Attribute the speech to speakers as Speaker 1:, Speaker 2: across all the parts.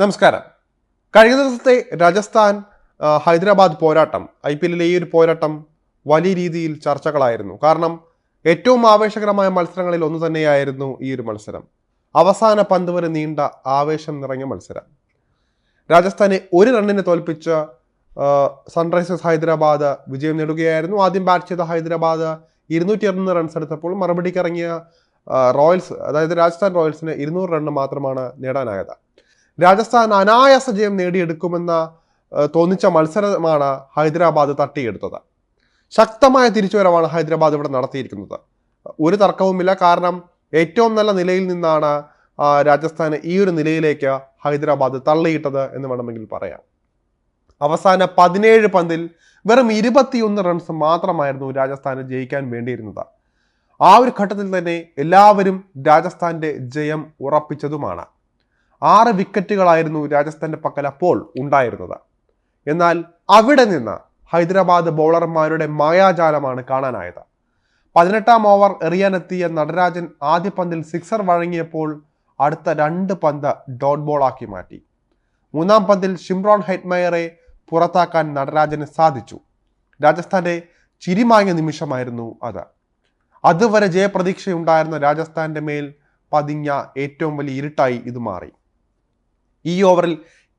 Speaker 1: നമസ്കാരം. കഴിഞ്ഞ ദിവസത്തെ രാജസ്ഥാൻ ഹൈദരാബാദ് പോരാട്ടം ഐ പി എല്ലിലെ ഈ ഒരു പോരാട്ടം വലിയ രീതിയിൽ ചർച്ചകളായിരുന്നു. കാരണം ഏറ്റവും ആവേശകരമായ മത്സരങ്ങളിൽ ഒന്ന് തന്നെയായിരുന്നു ഈ ഒരു മത്സരം. അവസാന പന്ത് വരെ നീണ്ട ആവേശം നിറഞ്ഞ മത്സരം. രാജസ്ഥാനെ ഒരു റണ്ണിനെ തോൽപ്പിച്ച സൺറൈസേഴ്സ് ഹൈദരാബാദ് വിജയം നേടുകയായിരുന്നു. ആദ്യം ബാറ്റ് ചെയ്ത ഹൈദരാബാദ് ഇരുന്നൂറ്റി അറുപത് റൺസ് എടുത്തപ്പോൾ മറുപടിക്ക് ഇറങ്ങിയ റോയൽസ് അതായത് രാജസ്ഥാൻ റോയൽസിന് ഇരുന്നൂറ് റണ്ണ് മാത്രമാണ് നേടാനായത്. രാജസ്ഥാൻ അനായാസ ജയം നേടിയെടുക്കുമെന്ന തോന്നിച്ച മത്സരമാണ് ഹൈദരാബാദ് തട്ടിയെടുത്തത്. ശക്തമായ തിരിച്ചുവരവാണ് ഹൈദരാബാദ് ഇവിടെ നടത്തിയിരിക്കുന്നത്. ഒരു തർക്കവുമില്ല. കാരണം ഏറ്റവും നല്ല നിലയിൽ നിന്നാണ് രാജസ്ഥാൻ ഈ ഒരു നിലയിലേക്ക് ഹൈദരാബാദ് തള്ളിയിട്ടത് എന്ന് വേണമെങ്കിൽ പറയാം. അവസാന പതിനേഴ് പന്തിൽ വെറും ഇരുപത്തിയൊന്ന് റൺസ് മാത്രമായിരുന്നു രാജസ്ഥാന് ജയിക്കാൻ വേണ്ടിയിരുന്നത്. ആ ഒരു ഘട്ടത്തിൽ തന്നെ എല്ലാവരും രാജസ്ഥാന്റെ ജയം ഉറപ്പിച്ചതുമാണ്. ആറ് വിക്കറ്റുകളായിരുന്നു രാജസ്ഥാന്റെ പക്കൽ അപ്പോൾ ഉണ്ടായിരുന്നത്. എന്നാൽ അവിടെ നിന്ന് ഹൈദരാബാദ് ബൗളർമാരുടെ മായാജാലമാണ് കാണാനായത്. പതിനെട്ടാം ഓവർ എറിയാനെത്തിയ നടരാജൻ ആദ്യ പന്തിൽ സിക്സർ വഴങ്ങിയപ്പോൾ അടുത്ത രണ്ട് പന്ത് ഡോട്ട് ബോളാക്കി മാറ്റി. മൂന്നാം പന്തിൽ ഷിംറോൺ ഹെറ്റ്മയറെ പുറത്താക്കാൻ നടരാജന് സാധിച്ചു. രാജസ്ഥാന്റെ ചിരിമാങ്ങിയ നിമിഷമായിരുന്നു അത്. അതുവരെ ജയപ്രതീക്ഷയുണ്ടായിരുന്ന രാജസ്ഥാന്റെ മേൽ പതിഞ്ഞ ഏറ്റവും വലിയ ഇരുട്ടായി ഇത് മാറി. ഈ ഓവറിൽ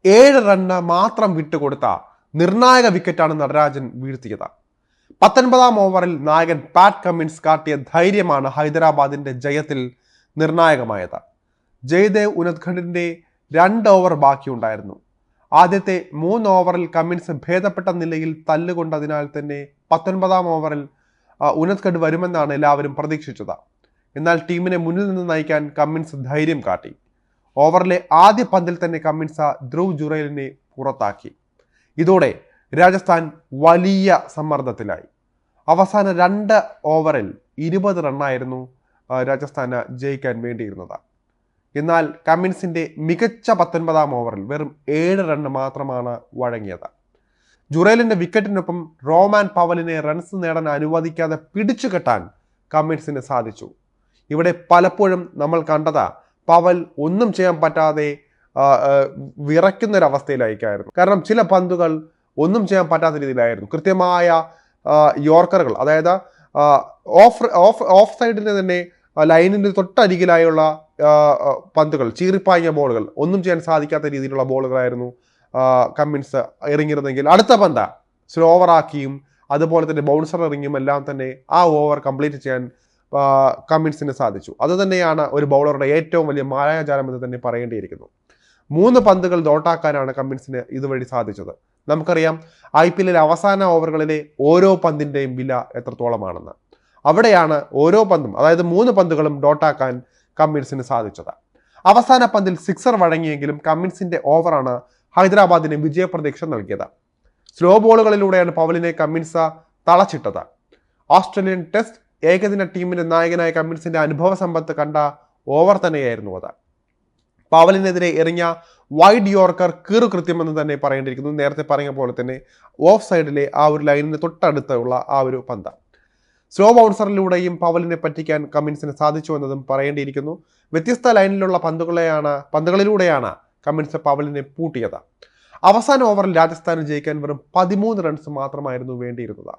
Speaker 1: ഏഴ് റണ്ണ് മാത്രം വിട്ടുകൊടുത്ത നിർണായക വിക്കറ്റാണ് നടരാജൻ വീഴ്ത്തിയത്. പത്തൊൻപതാം ഓവറിൽ നായകൻ പാറ്റ് കമ്മിൻസ് കാട്ടിയ ധൈര്യമാണ് ഹൈദരാബാദിന്റെ ജയത്തിൽ നിർണായകമായത്. ജയ്ദേവ് ഉനദ്ഖഡിന്റെ രണ്ട് ഓവർ ബാക്കിയുണ്ടായിരുന്നു. ആദ്യത്തെ മൂന്ന് ഓവറിൽ കമ്മിൻസ് ഭേദപ്പെട്ട നിലയിൽ തല്ലുകൊണ്ടതിനാൽ തന്നെ പത്തൊൻപതാം ഓവറിൽ ആ, വരുമെന്നാണ് എല്ലാവരും പ്രതീക്ഷിച്ചത്. എന്നാൽ ടീമിനെ മുന്നിൽ നിന്ന് നയിക്കാൻ കമ്മിൻസ് ധൈര്യം കാട്ടി. ഓവറിലെ ആദ്യ പന്തിൽ തന്നെ കമ്മിൻസ ധ്രുവ് ജുറേലിനെ പുറത്താക്കി. ഇതോടെ രാജസ്ഥാൻ വലിയ സമ്മർദ്ദത്തിലായി. അവസാന രണ്ട് ഓവറിൽ ഇരുപത് റണ്ണായിരുന്നു രാജസ്ഥാന് ജയിക്കാൻ വേണ്ടിയിരുന്നത്. എന്നാൽ കമ്മിൻസിന്റെ മികച്ച പത്തൊൻപതാം ഓവറിൽ വെറും ഏഴ് റണ്ണ് മാത്രമാണ് വഴങ്ങിയത്. ജുറേലിന്റെ വിക്കറ്റിനൊപ്പം റോമാൻ പവലിനെ റൺസ് നേടാൻ അനുവദിക്കാതെ പിടിച്ചു കെട്ടാൻ കമ്മിൻസിന് സാധിച്ചു. ഇവിടെ പലപ്പോഴും നമ്മൾ കണ്ടത് പവൽ ഒന്നും ചെയ്യാൻ പറ്റാതെ വിറയ്ക്കുന്നൊരവസ്ഥയിലായിരിക്കായിരുന്നു. കാരണം ചില പന്തുകൾ ഒന്നും ചെയ്യാൻ പറ്റാത്ത രീതിയിലായിരുന്നു. കൃത്യമായ യോർക്കറുകൾ അതായത് ഓഫ് ഓഫ് ഓഫ് സൈഡിന്റെ തന്നെ ലൈനിന്റെ തൊട്ടരികിലായുള്ള പന്തുകൾ ചീറിപ്പായ ബോളുകൾ ഒന്നും ചെയ്യാൻ സാധിക്കാത്ത രീതിയിലുള്ള ബോളുകളായിരുന്നു കമ്മിൻസ് എറിഞ്ഞിരുന്നെങ്കിൽ അടുത്ത പന്ത സ്ലോ ഓവറാക്കിയും അതുപോലെ തന്നെ ബൗൺസർ എറിഞ്ഞും എല്ലാം തന്നെ ആ ഓവർ കംപ്ലീറ്റ് ചെയ്യാൻ കമ്മിൻസിന് സാധിച്ചു. അത് തന്നെയാണ് ഒരു ബൗളറുടെ ഏറ്റവും വലിയ മായാജാലം എന്ന് തന്നെ പറയേണ്ടിയിരിക്കുന്നു. മൂന്ന് പന്തുകൾ ഡോട്ടാക്കാനാണ് കമ്മിൻസിന് ഇതുവഴി സാധിച്ചത്. നമുക്കറിയാം ഐ പി എല്ലിലെ അവസാന ഓവറുകളിലെ ഓരോ പന്തിന്റെയും വില എത്രത്തോളമാണെന്ന്. അവിടെയാണ് ഓരോ പന്തും അതായത് മൂന്ന് പന്തുകളും ഡോട്ടാക്കാൻ കമ്മിൻസിന് സാധിച്ചത്. അവസാന പന്തിൽ സിക്സർ വഴങ്ങിയെങ്കിലും കമ്മിൻസിന്റെ ഓവറാണ് ഹൈദരാബാദിന് വിജയപ്രതീക്ഷ നൽകിയത്. സ്ലോ ബോളുകളിലൂടെയാണ് പവലിനെ കമ്മിൻസ തളച്ചിട്ടത്. ഓസ്ട്രേലിയൻ ടെസ്റ്റ് ഏകദിന ടീമിന്റെ നായകനായ കമ്മിൻസിന്റെ അനുഭവ സമ്പത്ത് കണ്ട ഓവർ തന്നെയായിരുന്നു അത്. പവലിനെതിരെ എറിഞ്ഞ വൈഡ് യോർക്കർ കീറു കൃത്യമെന്ന് തന്നെ പറയേണ്ടിയിരിക്കുന്നു. നേരത്തെ പറഞ്ഞ പോലെ തന്നെ ഓഫ് സൈഡിലെ ആ ഒരു ലൈനിന് തൊട്ടടുത്തുള്ള ആ ഒരു പന്ത. സ്ലോ ബൗൺസറിലൂടെയും പവലിനെ പറ്റിക്കാൻ കമ്മിൻസിന് സാധിച്ചു എന്നതും പറയേണ്ടിയിരിക്കുന്നു. വ്യത്യസ്ത ലൈനിലുള്ള പന്തുകളെയാണ് പന്തുകളിലൂടെയാണ് കമ്മിൻസ് പവലിനെ പൂട്ടിയത്. അവസാന ഓവറിൽ രാജസ്ഥാന് ജയിക്കാൻ വെറും പതിമൂന്ന് റൺസ് മാത്രമായിരുന്നു വേണ്ടിയിരുന്നത്.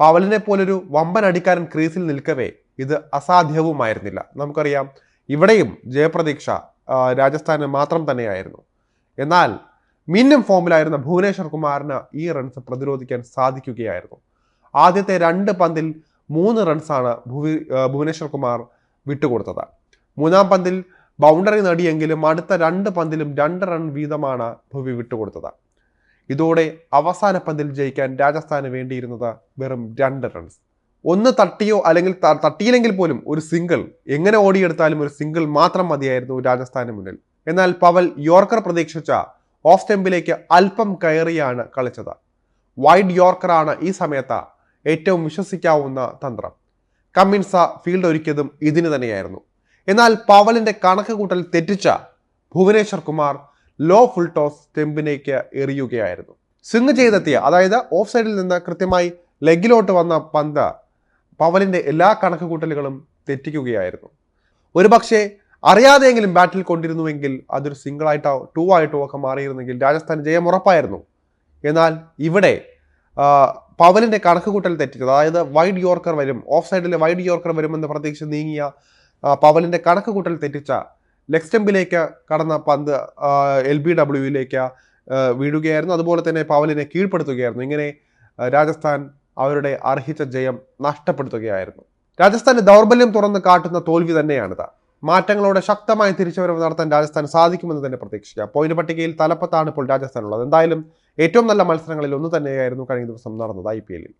Speaker 1: പവലിനെ പോലൊരു വമ്പൻ അടിക്കാരൻ ക്രീസിൽ നിൽക്കവേ ഇത് അസാധ്യവുമായിരുന്നില്ല. നമുക്കറിയാം ഇവിടെയും ജയപ്രതീക്ഷ രാജസ്ഥാന് മാത്രം തന്നെയായിരുന്നു. എന്നാൽ മിന്നും ഫോമിലായിരുന്ന ഭുവനേശ്വർ കുമാറിന് ഈ റൺസ് പ്രതിരോധിക്കാൻ സാധിക്കുകയായിരുന്നു. ആദ്യത്തെ രണ്ട് പന്തിൽ മൂന്ന് റൺസാണ് ഭുവി ഭുവനേശ്വർ കുമാർ വിട്ടുകൊടുത്തത്. മൂന്നാം പന്തിൽ ബൗണ്ടറി നേടിയെങ്കിലും അടുത്ത രണ്ട് പന്തിലും രണ്ട് റൺ വീതമാണ് ഭുവി വിട്ടുകൊടുത്തത്. ഇതോടെ അവസാന പന്തിൽ ജയിക്കാൻ രാജസ്ഥാന് വേണ്ടിയിരുന്നത് വെറും രണ്ട് റൺസ് ഒന്ന് തട്ടിയോ അല്ലെങ്കിൽ തട്ടിയില്ലെങ്കിൽ പോലും ഒരു സിംഗിൾ എങ്ങനെ ഓടിയെടുത്താലും ഒരു സിംഗിൾ മാത്രം മതിയായിരുന്നു രാജസ്ഥാന് മുന്നിൽ. എന്നാൽ പവൽ യോർക്കർ പ്രതീക്ഷിച്ച ഓഫ് സ്റ്റെമ്പിലേക്ക് അല്പം കയറിയാണ് കളിച്ചത്. വൈഡ് യോർക്കറാണ് ഈ സമയത്ത് ഏറ്റവും വിശ്വസിക്കാവുന്ന തന്ത്രം. കമ്മിൻസ ഫീൽഡ് ഒരുക്കിയതും ഇതിന് തന്നെയായിരുന്നു. എന്നാൽ പവലിന്റെ കണക്ക് കൂട്ടൽ തെറ്റിച്ച Bhuvneshwar Kumar low full toss സ്റ്റെമ്പിനേക്ക് എറിയുകയായിരുന്നു. സ്വിങ് ചെയ്തെത്തിയ അതായത് ഓഫ് സൈഡിൽ നിന്ന് കൃത്യമായി ലെഗിലോട്ട് വന്ന പന്ത് പവലിന്റെ എല്ലാ കണക്ക് കൂട്ടലുകളും തെറ്റിക്കുകയായിരുന്നു. ഒരുപക്ഷെ അറിയാതെയെങ്കിലും ബാറ്റിൽ കൊണ്ടിരുന്നുവെങ്കിൽ അതൊരു സിംഗിൾ ആയിട്ടോ ടൂ ആയിട്ടോ ഒക്കെ മാറിയിരുന്നെങ്കിൽ രാജസ്ഥാൻ ജയം ഉറപ്പായിരുന്നു. എന്നാൽ ഇവിടെ പവലിന്റെ കണക്കുകൂട്ടൽ തെറ്റിച്ചത് അതായത് വൈഡ് യോർക്കർ വരും ഓഫ് സൈഡിലെ വൈഡ് യോർക്കർ വരുമെന്ന് പ്രത്യേകിച്ച് നീങ്ങിയ പവലിന്റെ കണക്കുകൂട്ടൽ തെറ്റിച്ച ലെഗ് സ്റ്റെമ്പിലേക്ക് കടന്ന പന്ത് എൽ ബി ഡബ്ല്യുവിലേക്ക് വീഴുകയായിരുന്നു. അതുപോലെ തന്നെ പവലിനെ കീഴ്പ്പെടുത്തുകയായിരുന്നു. ഇങ്ങനെ രാജസ്ഥാൻ അവരുടെ അർഹിച്ച ജയം നഷ്ടപ്പെടുത്തുകയായിരുന്നു. രാജസ്ഥാന്റെ ദൗർബല്യം തുറന്ന് കാട്ടുന്ന തോൽവി തന്നെയാണിത്. മാറ്റങ്ങളോടെ ശക്തമായ തിരിച്ചുവരവ് നടത്താൻ രാജസ്ഥാൻ സാധിക്കുമെന്ന് തന്നെ പ്രതീക്ഷിക്കാം. പോയിന്റ് പട്ടികയിൽ തലപ്പത്താണ് ഇപ്പോൾ രാജസ്ഥാൻ ഉള്ളത്. എന്തായാലും ഏറ്റവും നല്ല മത്സരങ്ങളിൽ ഒന്ന് തന്നെയായിരുന്നു കഴിഞ്ഞ ദിവസം നടന്നത് ഐ പി എല്ലിൽ.